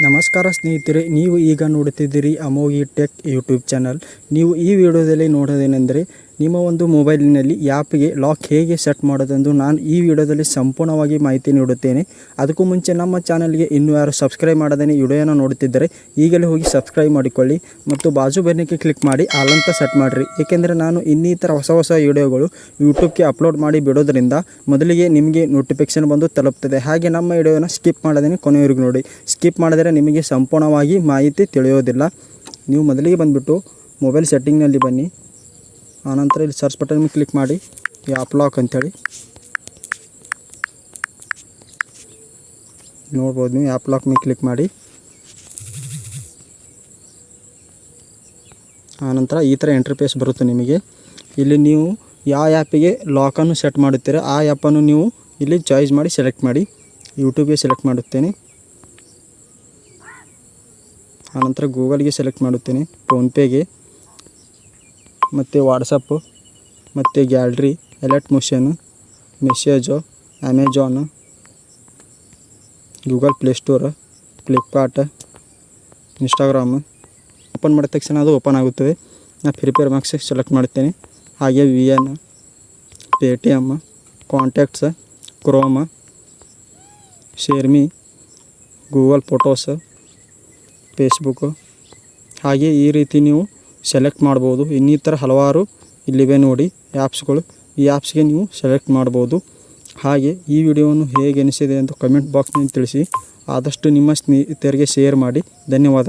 ನಮಸ್ಕಾರ ಸ್ನೇಹಿತರೆ ನೀವು ಈಗ ನೋಡುತ್ತಿದ್ದೀರಿ ಅಮೋಗಿ ಟೆಕ್ ಯೂಟ್ಯೂಬ್ ಚಾನಲ್. ನೀವು ಈ ವಿಡಿಯೋದಲ್ಲಿ ನೋಡೋದೇನೆಂದರೆ ನಿಮ್ಮ ಒಂದು ಮೊಬೈಲಿನಲ್ಲಿ ಆ್ಯಪ್ಗೆ ಲಾಕ್ ಹೇಗೆ ಸೆಟ್ ಮಾಡೋದೆಂದು ನಾನು ಈ ವಿಡಿಯೋದಲ್ಲಿ ಸಂಪೂರ್ಣವಾಗಿ ಮಾಹಿತಿ ನೀಡುತ್ತೇನೆ. ಅದಕ್ಕೂ ಮುಂಚೆ ನಮ್ಮ ಚಾನಲ್ಗೆ ಇನ್ನೂ ಯಾರು ಸಬ್ಸ್ಕ್ರೈಬ್ ಮಾಡದೇ ವಿಡಿಯೋನ ನೋಡುತ್ತಿದ್ದರೆ ಈಗಲೇ ಹೋಗಿ ಸಬ್ಸ್ಕ್ರೈಬ್ ಮಾಡಿಕೊಳ್ಳಿ ಮತ್ತು ಬಾಜು ಬೆನ್ನಕ್ಕೆ ಕ್ಲಿಕ್ ಮಾಡಿ ಅಂತ ಸೆಟ್ ಮಾಡಿರಿ. ಏಕೆಂದರೆ ನಾನು ಇನ್ನಿತರ ಹೊಸ ಹೊಸ ವಿಡಿಯೋಗಳು ಯೂಟ್ಯೂಬ್ಗೆ ಅಪ್ಲೋಡ್ ಮಾಡಿ ಬಿಡೋದ್ರಿಂದ ಮೊದಲಿಗೆ ನಿಮಗೆ ನೋಟಿಫಿಕೇಶನ್ ಬಂದು ತಲುಪ್ತದೆ. ಹಾಗೆ ನಮ್ಮ ವಿಡಿಯೋನ ಸ್ಕಿಪ್ ಮಾಡದೇ ಕೊನೆಯವರೆಗೂ ನೋಡಿ. ಸ್ಕಿಪ್ ಮಾಡಿದರೆ ನಿಮಗೆ ಸಂಪೂರ್ಣವಾಗಿ ಮಾಹಿತಿ ತಿಳಿಯೋದಿಲ್ಲ. ನೀವು ಮೊದಲಿಗೆ ಬಂದುಬಿಟ್ಟು ಮೊಬೈಲ್ ಸೆಟ್ಟಿಂಗ್ನಲ್ಲಿ ಬನ್ನಿ. ಆನಂತರ ಇಲ್ಲಿ ಸರ್ಚ್ ಬಟನ್ ಮೇಲೆ ಕ್ಲಿಕ್ ಮಾಡಿ ಆ್ಯಪ್ ಲಾಕ್ ಅಂತೇಳಿ ನೋಡ್ಬೋದು ನೀವು ಆ್ಯಪ್ ಲಾಕ್ ಮೇಲೆ ಕ್ಲಿಕ್ ಮಾಡಿ. ಆನಂತರ ಈ ಥರ ಎಂಟ್ರ್ಪೇಸ್ ಬರುತ್ತೆ ನಿಮಗೆ. ಇಲ್ಲಿ ನೀವು ಯಾವ ಆ್ಯಪಿಗೆ ಲಾಕನ್ನು ಸೆಟ್ ಮಾಡುತ್ತೀರ, ಆ ಆ್ಯಪನ್ನು ನೀವು ಇಲ್ಲಿ ಚಾಯ್ಸ್ ಮಾಡಿ ಸೆಲೆಕ್ಟ್ ಮಾಡಿ ಯೂಟ್ಯೂಬ್ಗೆ ಸೆಲೆಕ್ಟ್ ಮಾಡುತ್ತೇನೆ. ಆನಂತರ ಗೂಗಲ್ಗೆ ಸೆಲೆಕ್ಟ್ ಮಾಡುತ್ತೇನೆ ಫೋನ್ಪೇಗೆ ಮತ್ತು ವಾಟ್ಸಪ್ಪು ಮತ್ತು gallery Alight Motion message Amazon Google Play Store Flipkart Instagram open ಮಾಡಿದ ತಕ್ಷಣ ಅದು ಓಪನ್ ಆಗುತ್ತದೆ. ನಾನು ಫ್ರೀ ಫೈರ್ ಮ್ಯಾಕ್ಸ್ ಸೆಲೆಕ್ಟ್ ಮಾಡ್ತೇನೆ ಹಾಗೆ V N Paytm contacts Chrome ShareMe Google Photos Facebook ಹಾಗೆ ಈ ರೀತಿ ನೀವು ಸೆಲೆಕ್ಟ್ ಮಾಡ್ಬೋದು. ಇನ್ನಿತರ ಹಲವಾರು ಇಲ್ಲಿವೆ ನೋಡಿ ಆ್ಯಪ್ಸ್ಗಳು. ಈ ಆ್ಯಪ್ಸ್ಗೆ ನೀವು ಸೆಲೆಕ್ಟ್ ಮಾಡ್ಬೋದು. ಹಾಗೆ ಈ ವಿಡಿಯೋವನ್ನು ಹೇಗೆ ಎನಿಸಿದೆ ಅಂತ ಕಮೆಂಟ್ ಬಾಕ್ಸ್ನಲ್ಲಿ ತಿಳಿಸಿ. ಆದಷ್ಟು ನಿಮ್ಮ ಸ್ನೇಹಿತರಿಗೆ ಶೇರ್ ಮಾಡಿ. ಧನ್ಯವಾದ